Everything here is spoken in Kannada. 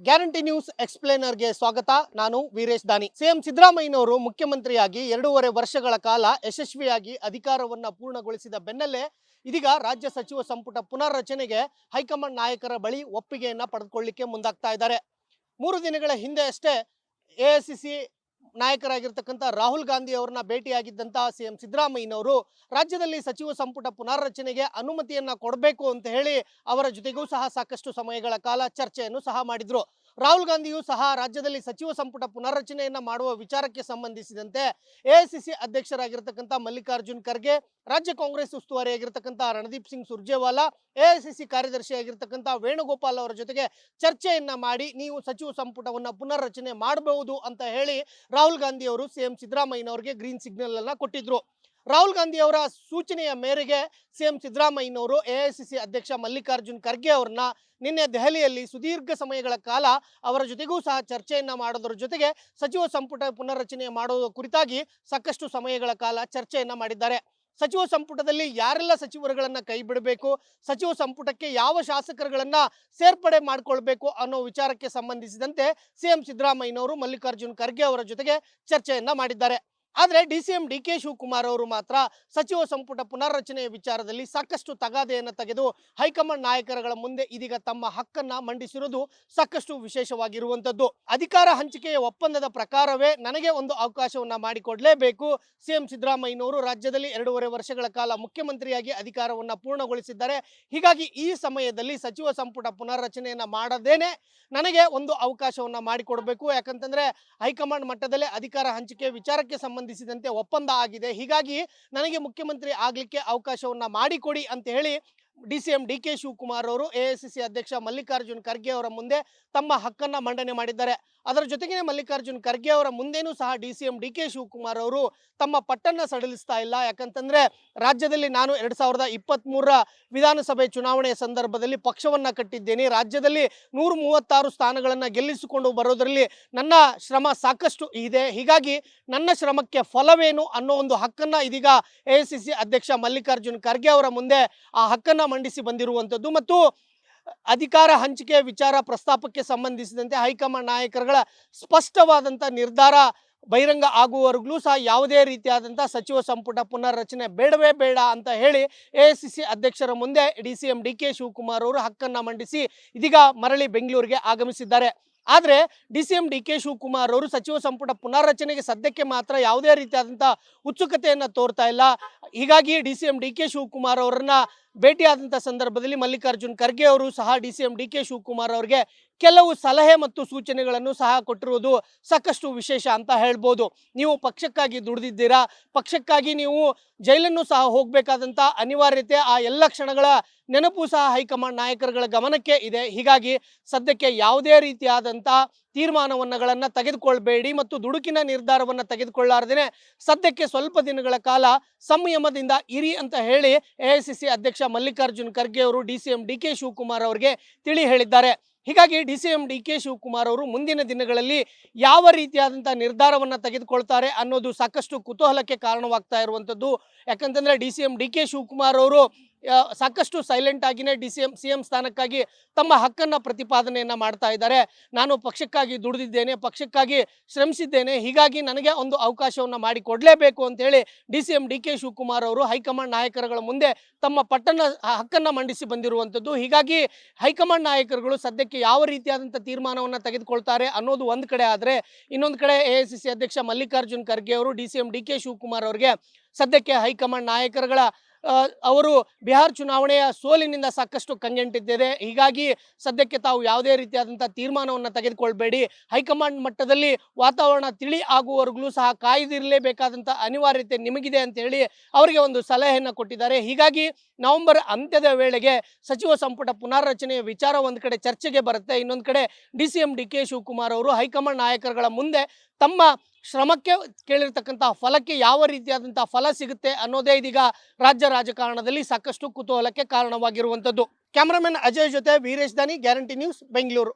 ಗ್ಯಾರಂಟಿ ನ್ಯೂಸ್ ಎಕ್ಸ್ಪ್ಲೇನರ್ಗೆ ಸ್ವಾಗತ. ನಾನು ವೀರೇಶ್ ದಾನಿ. ಸಿಎಂ ಸಿದ್ದರಾಮಯ್ಯನವರು ಮುಖ್ಯಮಂತ್ರಿಯಾಗಿ ಎರಡೂವರೆ ವರ್ಷಗಳ ಕಾಲ ಯಶಸ್ವಿಯಾಗಿ ಅಧಿಕಾರವನ್ನು ಪೂರ್ಣಗೊಳಿಸಿದ ಬೆನ್ನಲ್ಲೇ ಇದೀಗ ರಾಜ್ಯ ಸಚಿವ ಸಂಪುಟ ಪುನರ್ರಚನೆಗೆ ಹೈಕಮಾಂಡ್ ನಾಯಕರ ಬಳಿ ಒಪ್ಪಿಗೆಯನ್ನ ಪಡೆದುಕೊಳ್ಳಿಕ್ಕೆ ಮುಂದಾಗ್ತಾ ಇದ್ದಾರೆ. ಮೂರು ದಿನಗಳ ಹಿಂದೆ ಅಷ್ಟೇ ಎ ನಾಯಕರಾಗಿರ್ತಕ್ಕಂಥ ರಾಹುಲ್ ಗಾಂಧಿ ಅವರನ್ನ ಭೇಟಿಯಾಗಿದ್ದಂತಹ ಸಿಎಂ ಸಿದ್ದರಾಮಯ್ಯನವರು ರಾಜ್ಯದಲ್ಲಿ ಸಚಿವ ಸಂಪುಟ ಪುನರ್ರಚನೆಗೆ ಅನುಮತಿಯನ್ನ ಕೊಡಬೇಕು ಅಂತ ಹೇಳಿ ಅವರ ಜೊತೆಗೂ ಸಹ ಸಾಕಷ್ಟು ಸಮಯಗಳ ಕಾಲ ಚರ್ಚೆಯನ್ನು ಸಹ ಮಾಡಿದ್ರು. ರಾಹುಲ್ ಗಾಂಧಿಯು ಸಹ ರಾಜ್ಯದಲ್ಲಿ ಸಚಿವ ಸಂಪುಟ ಪುನರ್ರಚನೆಯನ್ನ ಮಾಡುವ ವಿಚಾರಕ್ಕೆ ಸಂಬಂಧಿಸಿದಂತೆ ಎಐಸಿಸಿ ಅಧ್ಯಕ್ಷರಾಗಿರ್ತಕ್ಕಂಥ ಮಲ್ಲಿಕಾರ್ಜುನ್ ಖರ್ಗೆ, ರಾಜ್ಯ ಕಾಂಗ್ರೆಸ್ ಉಸ್ತುವಾರಿಯಾಗಿರ್ತಕ್ಕಂಥ ರಣದೀಪ್ ಸಿಂಗ್ ಸುರ್ಜೇವಾಲಾ ಎಐಸಿಸಿ ಕಾರ್ಯದರ್ಶಿಯಾಗಿರ್ತಕ್ಕಂಥ ವೇಣುಗೋಪಾಲ್ ಅವರ ಜೊತೆಗೆ ಚರ್ಚೆಯನ್ನ ಮಾಡಿ ನೀವು ಸಚಿವ ಸಂಪುಟವನ್ನು ಪುನರ್ರಚನೆ ಮಾಡಬಹುದು ಅಂತ ಹೇಳಿ ರಾಹುಲ್ ಗಾಂಧಿ ಅವರು ಸಿಎಂ ಸಿದ್ದರಾಮಯ್ಯನವರಿಗೆ ಗ್ರೀನ್ ಸಿಗ್ನಲ್ ಅನ್ನ ಕೊಟ್ಟಿದ್ರು. ರಾಹುಲ್ ಗಾಂಧಿ ಅವರ ಸೂಚನೆಯ ಮೇರೆಗೆ ಸಿಎಂ ಸಿದ್ದರಾಮಯ್ಯನವರು ಎಐಸಿಸಿ ಅಧ್ಯಕ್ಷ ಮಲ್ಲಿಕಾರ್ಜುನ್ ಖರ್ಗೆ ಅವರನ್ನ ನಿನ್ನೆ ದೆಹಲಿಯಲ್ಲಿ ಸುದೀರ್ಘ ಸಮಯಗಳ ಕಾಲ ಅವರ ಜೊತೆಗೂ ಸಹ ಚರ್ಚೆಯನ್ನ ಮಾಡೋದ್ರ ಜೊತೆಗೆ ಸಚಿವ ಸಂಪುಟ ಪುನರ್ರಚನೆ ಮಾಡುವ ಕುರಿತಾಗಿ ಸಾಕಷ್ಟು ಸಮಯಗಳ ಕಾಲ ಚರ್ಚೆಯನ್ನ ಮಾಡಿದ್ದಾರೆ. ಸಚಿವ ಸಂಪುಟದಲ್ಲಿ ಯಾರೆಲ್ಲ ಸಚಿವರುಗಳನ್ನ ಕೈ ಬಿಡಬೇಕು, ಸಚಿವ ಸಂಪುಟಕ್ಕೆ ಯಾವ ಶಾಸಕರುಗಳನ್ನ ಸೇರ್ಪಡೆ ಮಾಡಿಕೊಳ್ಬೇಕು ಅನ್ನೋ ವಿಚಾರಕ್ಕೆ ಸಂಬಂಧಿಸಿದಂತೆ ಸಿಎಂ ಸಿದ್ದರಾಮಯ್ಯನವರು ಮಲ್ಲಿಕಾರ್ಜುನ್ ಖರ್ಗೆ ಅವರ ಜೊತೆಗೆ ಚರ್ಚೆಯನ್ನ ಮಾಡಿದ್ದಾರೆ. ಆದರೆ D C M D K Shivakumar ಅವರು ಮಾತ್ರ ಸಚಿವ ಸಂಪುಟ ಪುನಾರಚನೆಯ ವಿಚಾರದಲ್ಲಿ ಸಾಕಷ್ಟು ತಗಾದೆಯನ್ನು ತೆಗೆದು ಹೈಕಮಾಂಡ್ ನಾಯಕರುಗಳ ಮುಂದೆ ಇದೀಗ ತಮ್ಮ ಹಕ್ಕನ್ನ ಮಂಡಿಸಿರುವುದು ಸಾಕಷ್ಟು ವಿಶೇಷವಾಗಿರುವಂಥದ್ದು ಅಧಿಕಾರ ಹಂಚಿಕೆಯ ಒಪ್ಪಂದದ ಪ್ರಕಾರವೇ ನನಗೆ ಒಂದು ಅವಕಾಶವನ್ನ ಸಿ ಸಿಎಂ ಸಿದ್ದರಾಮಯ್ಯನವರು ರಾಜ್ಯದಲ್ಲಿ ಎರಡೂವರೆ ವರ್ಷಗಳ ಕಾಲ ಮುಖ್ಯಮಂತ್ರಿಯಾಗಿ ಅಧಿಕಾರವನ್ನ ಪೂರ್ಣಗೊಳಿಸಿದ್ದಾರೆ. ಹೀಗಾಗಿ ಈ ಸಮಯದಲ್ಲಿ ಸಚಿವ ಸಂಪುಟ ಪುನರ್ರಚನೆಯನ್ನ ಮಾಡದೇನೆ ನನಗೆ ಒಂದು ಅವಕಾಶವನ್ನ ಮಾಡಿಕೊಡಬೇಕು. ಯಾಕಂತಂದ್ರೆ ಹೈಕಮಾಂಡ್ ಮಟ್ಟದಲ್ಲೇ ಅಧಿಕಾರ ಹಂಚಿಕೆ ವಿಚಾರಕ್ಕೆ ಸಂಬಂಧಿಸಿದಂತೆ ಒಪ್ಪಂದ ಆಗಿದೆ. ಹೀಗಾಗಿ ನನಗೆ ಮುಖ್ಯಮಂತ್ರಿ ಆಗಲಿಕ್ಕೆ ಅವಕಾಶವನ್ನ ಮಾಡಿಕೊಡಿ ಅಂತ ಹೇಳಿ D C M D K Shivakumar ಅವರು ಎ ಅಧ್ಯಕ್ಷ ಮಲ್ಲಿಕಾರ್ಜುನ್ ಖರ್ಗೆ ಅವರ ಮುಂದೆ ತಮ್ಮ ಹಕ್ಕನ್ನ ಮಂಡನೆ ಮಾಡಿದ್ದಾರೆ. ಅದರ ಜೊತೆಗೆ ಮಲ್ಲಿಕಾರ್ಜುನ್ ಖರ್ಗೆ ಅವರ ಮುಂದೆನೂ ಸಹ D C M D K Shivakumar ಅವರು ತಮ್ಮ ಪಟ್ಟನ್ನ ಸಡಿಲಿಸ್ತಾ ಇಲ್ಲ. ಯಾಕಂತಂದ್ರೆ ರಾಜ್ಯದಲ್ಲಿ ನಾನು ಎರಡ್ ಸಾವಿರದ ಇಪ್ಪತ್ತ್ ವಿಧಾನಸಭೆ ಚುನಾವಣೆಯ ಸಂದರ್ಭದಲ್ಲಿ ಪಕ್ಷವನ್ನ ಕಟ್ಟಿದ್ದೇನೆ. ರಾಜ್ಯದಲ್ಲಿ ನೂರ ಮೂವತ್ತಾರು ಸ್ಥಾನಗಳನ್ನ ಗೆಲ್ಲಿಸಿಕೊಂಡು ಬರೋದರಲ್ಲಿ ನನ್ನ ಶ್ರಮ ಸಾಕಷ್ಟು ಇದೆ. ಹೀಗಾಗಿ ನನ್ನ ಶ್ರಮಕ್ಕೆ ಫಲವೇನು ಅನ್ನೋ ಒಂದು ಹಕ್ಕನ್ನ ಇದೀಗ ಎ ಅಧ್ಯಕ್ಷ ಮಲ್ಲಿಕಾರ್ಜುನ್ ಖರ್ಗೆ ಅವರ ಮುಂದೆ ಆ ಹಕ್ಕನ್ನ ಮಂಡಿಸಿ ಬಂದಿರುವಂಥದ್ದು ಮತ್ತು ಅಧಿಕಾರ ಹಂಚಿಕೆ ವಿಚಾರ ಪ್ರಸ್ತಾಪಕ್ಕೆ ಸಂಬಂಧಿಸಿದಂತೆ ಹೈಕಮಾಂಡ್ ನಾಯಕರುಗಳ ಸ್ಪಷ್ಟವಾದಂಥ ನಿರ್ಧಾರ ಬಹಿರಂಗ ಆಗುವವರೆಗೂ ಸಹ ಯಾವುದೇ ರೀತಿಯಾದಂಥ ಸಚಿವ ಸಂಪುಟ ಪುನರ್ರಚನೆ ಬೇಡವೇ ಬೇಡ ಅಂತ ಹೇಳಿ ಎ ಅಧ್ಯಕ್ಷರ ಮುಂದೆ D C M D K Shivakumar ಅವರು ಹಕ್ಕನ್ನು ಮಂಡಿಸಿ ಇದೀಗ ಮರಳಿ ಬೆಂಗಳೂರಿಗೆ ಆಗಮಿಸಿದ್ದಾರೆ. ಆದರೆ D C M D K Shivakumar ಅವರು ಸಚಿವ ಸಂಪುಟ ಪುನರ್ರಚನೆಗೆ ಸದ್ಯಕ್ಕೆ ಮಾತ್ರ ಯಾವುದೇ ರೀತಿಯಾದಂಥ ಉತ್ಸುಕತೆಯನ್ನು ತೋರ್ತಾ ಇಲ್ಲ. ಹೀಗಾಗಿ D C M D K Shivakumar ಅವರನ್ನ ಭೇಟಿಯಾದಂಥ ಸಂದರ್ಭದಲ್ಲಿ ಮಲ್ಲಿಕಾರ್ಜುನ್ ಖರ್ಗೆ ಅವರು ಸಹ D C M D K Shivakumar ಅವರಿಗೆ ಕೆಲವು ಸಲಹೆ ಮತ್ತು ಸೂಚನೆಗಳನ್ನು ಸಹ ಕೊಟ್ಟಿರುವುದು ಸಾಕಷ್ಟು ವಿಶೇಷ ಅಂತ ಹೇಳ್ಬೋದು. ನೀವು ಪಕ್ಷಕ್ಕಾಗಿ ದುಡಿದಿದ್ದೀರಾ? ಪಕ್ಷಕ್ಕಾಗಿ ನೀವು ಜೈಲನ್ನು ಸಹ ಹೋಗಬೇಕಾದಂಥ ಅನಿವಾರ್ಯತೆ ಆ ಎಲ್ಲ ಕ್ಷಣಗಳ ನೆನಪು ಸಹ ಹೈಕಮಾಂಡ್ ನಾಯಕರುಗಳ ಗಮನಕ್ಕೆ ಇದೆ. ಹೀಗಾಗಿ ಸದ್ಯಕ್ಕೆ ಯಾವುದೇ ರೀತಿಯಾದಂಥ ತೀರ್ಮಾನವನ್ನುಗಳನ್ನು ತೆಗೆದುಕೊಳ್ಬೇಡಿ ಮತ್ತು ದುಡುಕಿನ ನಿರ್ಧಾರವನ್ನು ತೆಗೆದುಕೊಳ್ಳಾರ್ದೇ ಸದ್ಯಕ್ಕೆ ಸ್ವಲ್ಪ ದಿನಗಳ ಕಾಲ ಸಂಯಮದಿಂದ ಇರಿ ಅಂತ ಹೇಳಿ ಎ ಅಧ್ಯಕ್ಷ ಮಲ್ಲಿಕಾರ್ಜುನ್ ಖರ್ಗೆ ಅವರು, D C M D K Shivakumar ಅವರಿಗೆ ತಿಳಿ ಹೇಳಿದ್ದಾರೆ. ಹೀಗಾಗಿ D C M D K Shivakumar ಅವರು ಮುಂದಿನ ದಿನಗಳಲ್ಲಿ ಯಾವ ರೀತಿಯಾದಂಥ ನಿರ್ಧಾರವನ್ನು ತೆಗೆದುಕೊಳ್ತಾರೆ ಅನ್ನೋದು ಸಾಕಷ್ಟು ಕುತೂಹಲಕ್ಕೆ ಕಾರಣವಾಗ್ತಾ ಇರುವಂಥದ್ದು ಯಾಕಂತಂದರೆ D C M D K Shivakumar ಅವರು ಸಾಕಷ್ಟು silent ಆಗಿನೇ D C M C M ಸ್ಥಾನಕ್ಕಾಗಿ ತಮ್ಮ ಹಕ್ಕನ್ನು ಪ್ರತಿಪಾದನೆಯನ್ನು ಮಾಡ್ತಾ ಇದ್ದಾರೆ. ನಾನು ಪಕ್ಷಕ್ಕಾಗಿ ದುಡಿದಿದ್ದೇನೆ, ಪಕ್ಷಕ್ಕಾಗಿ ಶ್ರಮಿಸಿದ್ದೇನೆ. ಹೀಗಾಗಿ ನನಗೆ ಒಂದು ಅವಕಾಶವನ್ನು ಮಾಡಿಕೊಡಲೇಬೇಕು ಅಂತೇಳಿ D C M D K Shivakumar ಅವರು ಹೈಕಮಾಂಡ್ ನಾಯಕರುಗಳ ಮುಂದೆ ತಮ್ಮ ಪಟ್ಟಣ ಹಕ್ಕನ್ನು ಮಂಡಿಸಿ ಬಂದಿರುವಂಥದ್ದು ಹೀಗಾಗಿ ಹೈಕಮಾಂಡ್ ನಾಯಕರುಗಳು ಸದ್ಯಕ್ಕೆ ಯಾವ ರೀತಿಯಾದಂಥ ತೀರ್ಮಾನವನ್ನು ತೆಗೆದುಕೊಳ್ತಾರೆ ಅನ್ನೋದು ಒಂದು ಕಡೆ ಆದರೆ, ಇನ್ನೊಂದು ಕಡೆ ಎ ಅಧ್ಯಕ್ಷ ಮಲ್ಲಿಕಾರ್ಜುನ್ ಖರ್ಗೆ ಅವರು D C M D K Shivakumar ಅವರಿಗೆ ಸದ್ಯಕ್ಕೆ ಹೈಕಮಾಂಡ್ ನಾಯಕರುಗಳ ಅವರು ಬಿಹಾರ್ ಚುನಾವಣೆಯ ಸೋಲಿನಿಂದ ಸಾಕಷ್ಟು ಕಂಗೆಂಟಿದ್ದಿದೆ ಹೀಗಾಗಿ ಸದ್ಯಕ್ಕೆ ತಾವು ಯಾವುದೇ ರೀತಿಯಾದಂಥ ತೀರ್ಮಾನವನ್ನು ತೆಗೆದುಕೊಳ್ಬೇಡಿ. ಹೈಕಮಾಂಡ್ ಮಟ್ಟದಲ್ಲಿ ವಾತಾವರಣ ತಿಳಿ ಆಗುವವರೆಗೂ ಸಹ ಕಾಯ್ದಿರಲೇಬೇಕಾದಂಥ ಅನಿವಾರ್ಯತೆ ನಿಮಗಿದೆ ಅಂತ ಹೇಳಿ ಅವರಿಗೆ ಒಂದು ಸಲಹೆಯನ್ನು ಕೊಟ್ಟಿದ್ದಾರೆ. ಹೀಗಾಗಿ ನವೆಂಬರ್ ಅಂತ್ಯದ ವೇಳೆಗೆ ಸಚಿವ ಸಂಪುಟ ಪುನಾರಚನೆಯ ವಿಚಾರ ಒಂದು ಕಡೆ ಚರ್ಚೆಗೆ ಬರುತ್ತೆ. ಇನ್ನೊಂದು ಕಡೆ D C M D K Shivakumar ಅವರು ಹೈಕಮಾಂಡ್ ನಾಯಕರುಗಳ ಮುಂದೆ ತಮ್ಮ ಶ್ರಮಕ್ಕೆ ಕೇಳಿರ್ತಕ್ಕಂಥ ಫಲಕ್ಕೆ ಯಾವ ರೀತಿಯಾದಂಥ ಫಲ ಸಿಗುತ್ತೆ ಅನ್ನೋದೇ ಇದೀಗ ರಾಜ್ಯ ರಾಜಕಾರಣದಲ್ಲಿ ಸಾಕಷ್ಟು ಕುತೂಹಲಕ್ಕೆ ಕಾರಣವಾಗಿರುವಂಥದ್ದು. ಕ್ಯಾಮ್ರಾಮನ್ ಅಜಯ್ ಜೊತೆ ವೀರೇಶ್ ದಾನಿ, ಗ್ಯಾರಂಟಿ ನ್ಯೂಸ್, ಬೆಂಗಳೂರು.